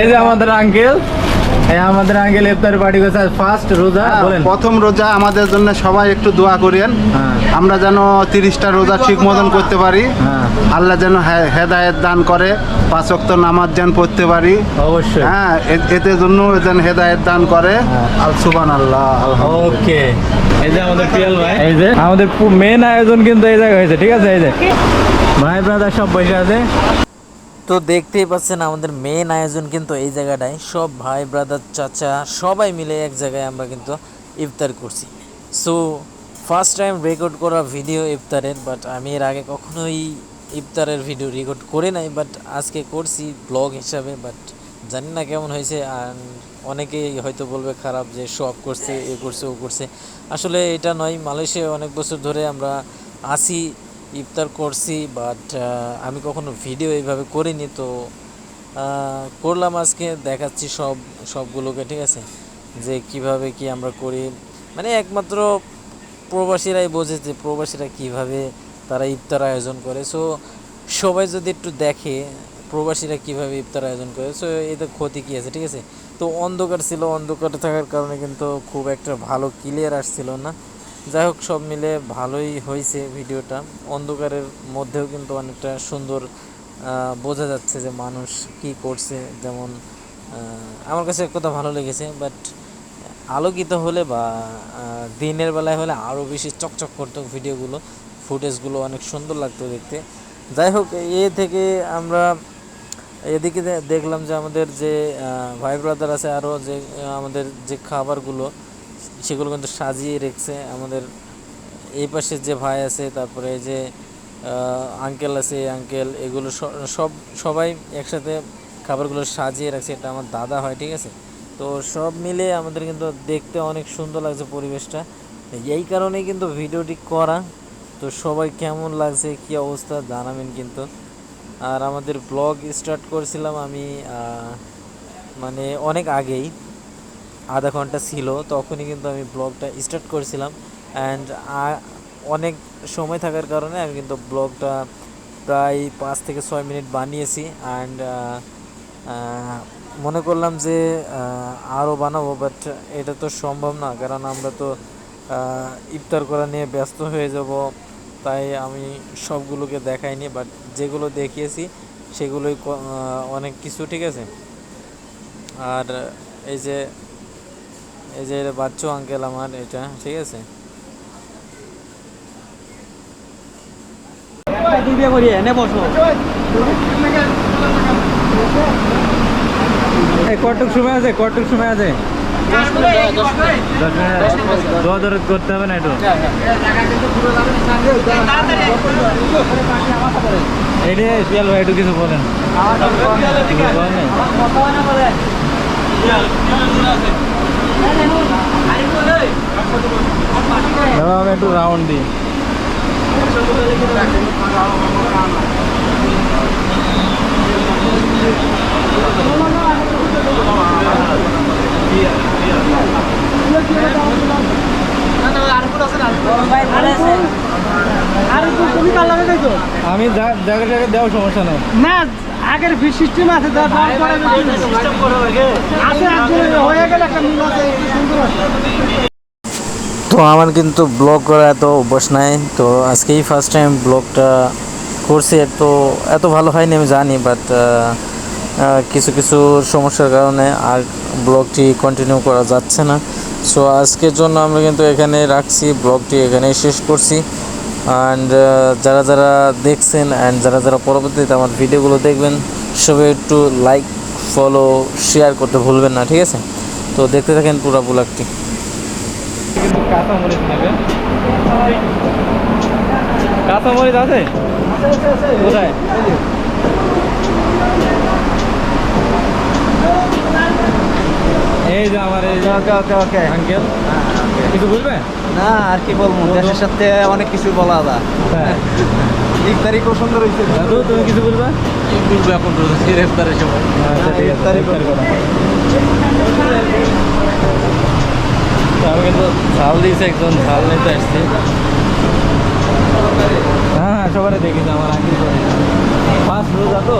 এই যে আমাদের আঙ্কেল এই আমাদের আঙ্কেল ইফতার পার্টি করছে ফার্স্ট রোজা হ্যাঁ, বলেন। প্রথম রোজা আমাদের জন্য সবাই একটু দোয়া করেন হ্যাঁ। আমরা যেন তিরিশটা রোজা ঠিক মতন করতে পারি। হ্যাঁ। আল্লাহ যেন হেদায়েত দান করে পাঁচ ওয়াক্ত নামাজ যেন পড়তে পারি। অবশ্যই। হ্যাঁ এতে জন্য যেন হেদায়েত দান করে। আল সুবান আল্লাহ। ওকে। এই যে আমাদের পিয়াল ভাই। এই যে? আমাদের মেন আয়োজন কিন্তু এই জায়গায় হয়েছে ঠিক আছে? এই যে। ভাই ব্রাদার সব বসে আছে। তো দেখতেই পাচ্ছেন আমাদের মেন আয়োজন কিন্তু এই জায়গাটায়। সব ভাই ব্রাদার চাচা সবাই মিলে এক জায়গায় আমরা কিন্তু ইফতার করছি। সো ফার্স্ট টাইম রেকর্ড করা ভিডিও ইফতারের বাট আমি এর আগে কখনোই ইফতারের ভিডিও রেকর্ড করে নাই বাট আজকে করছি ব্লগ হিসাবে বাট জানি না কেমন হয়েছে আর অনেকেই হয়তো বলবে খারাপ যে শখ করছে, এ করছে, ও করছে। আসলে এটা নয়, মালয়েশিয়ায় অনেক বছর ধরে আমরা আসি ইফতার করছি বাট আমি কখনো ভিডিও এইভাবে করিনি, তো করলাম আজকে, দেখাচ্ছি সব, সবগুলোকে, ঠিক আছে? যে কীভাবে কি আমরা করি। মানে একমাত্র প্রবাসীরাই বোঝে যে প্রবাসীরা কীভাবে তারা ইফতার আয়োজন করে। সো সবাই যদি একটু দেখে প্রবাসীরা কীভাবে ইফতার আয়োজন করে সো এতে ক্ষতি কী আছে, ঠিক আছে? তো অন্ধকার ছিল, অন্ধকার থাকার কারণে কিন্তু খুব একটা ভালো ক্লিয়ার আসছিল না। যাই হোক, সব মিলে ভালোই হয়েছে ভিডিওটা। অন্ধকারের মধ্যেও কিন্তু অনেকটা সুন্দর বোঝা যাচ্ছে যে মানুষ কি করছে। যেমন আমার কাছে এক কথা ভালো লেগেছে বাট আলোকিত হলে বা দিনের বেলায় হলে আরও বেশি চকচক করতো ভিডিওগুলো। ফুটেজগুলো অনেক সুন্দর লাগতো দেখতে। যাই হোক, এ থেকে আমরা এদিকে দেখলাম যে আমাদের যে ভাই ব্রাদার আছে আরও যে, আমাদের যে খাবারগুলো সেগুলো কিন্তু সাজিয়ে রেখেছে। আমাদের এই পাশে যে ভাই আছে, তারপরে যে আঙ্কেল আছে আঙ্কেল এগুলো সব, সবাই একসাথে খাবারগুলো সাজিয়ে রাখছে। এটা আমার দাদা হয়, ঠিক আছে? তো সব মিলে আমাদের কিন্তু দেখতে অনেক সুন্দর লাগছে পরিবেশটা। এই কারণেই কিন্তু ভিডিওটি করা। তো সবাই কেমন লাগছে, কি অবস্থা, জানাবেন কিন্তু। আর আমাদের ব্লগ স্টার্ট করেছিলাম আমি মানে অনেক আগেই। আধা ঘণ্টা ছিল, তখনই কিন্তু আমি ব্লগটা স্টার্ট করেছিলাম। অ্যান্ড অনেক সময় থাকার কারণে আমি কিন্তু ব্লগটা প্রায় পাঁচ থেকে ছয় মিনিট বানিয়েছি। অ্যান্ড মনে করলাম যে আরও বানাবো বাট এটা তো সম্ভব না। কারণ আমরা তো ইফতার করা নিয়ে ব্যস্ত হয়ে যাব, তাই আমি সবগুলোকে দেখাইনি। বাট যেগুলো দেখিয়েছি, সেগুলোই অনেক কিছু, ঠিক আছে? আর এই যে এই যে এটা বাচ্চু আঙ্কেল আমার এটা ঠিক আছে কটুক সময় আছে কটুক সময় আছে দশ দরদ করতে হবে না এটি পিয়াল ভাই একটু কিছু বলেন বলেন? দাদা আমি একটু রাউন্ড দিই। আমি জায়গায় দেওয়ার সমস্যা নাই। না আগের সিস্টেম আছে আছে। তো আমার কিন্তু ব্লগ করা এত অভ্যাস নাই। তো আজকেই ফার্স্ট টাইম ব্লগটা করছি। তো এত ভালো হয়নি, আমি জানি বাট কিছু কিছু সমস্যার কারণে আর ব্লগটি কন্টিনিউ করা যাচ্ছে না। সো আজকের জন্য আমরা কিন্তু এখানে রাখছি। ব্লগটি এখানেই শেষ করছি। অ্যান্ড যারা যারা দেখছেন অ্যান্ড যারা যারা পরবর্তীতে আমার ভিডিওগুলো দেখবেন, সবাই একটু লাইক ফলো শেয়ার করতে ভুলবেন না, ঠিক আছে? তো দেখতে থাকেন পুরো ব্লগটি। কাঁচামরিচ নেবে কাঁচামরিচ আছে? কোথায়? এই যে আমার এই ওকে ওকে ওকে। আঙ্কেল কিছু বুঝবে না আর কি বলব? দেশের সাথে অনেক কিছু বলা যায়। হ্যাঁ। ইফতারি খুব সুন্দর হয়েছে। দাদু তুমি কিছু বলবে? বুঝব এখন ইফতারের সময়? আচ্ছা ইফতারি ইফতারি করো। তো আমি কিন্তু ঝাল দিয়েছি নিতে আসছি। হ্যাঁ হ্যাঁ দেখেছি আমার আগে পাঁচ রোজা তো?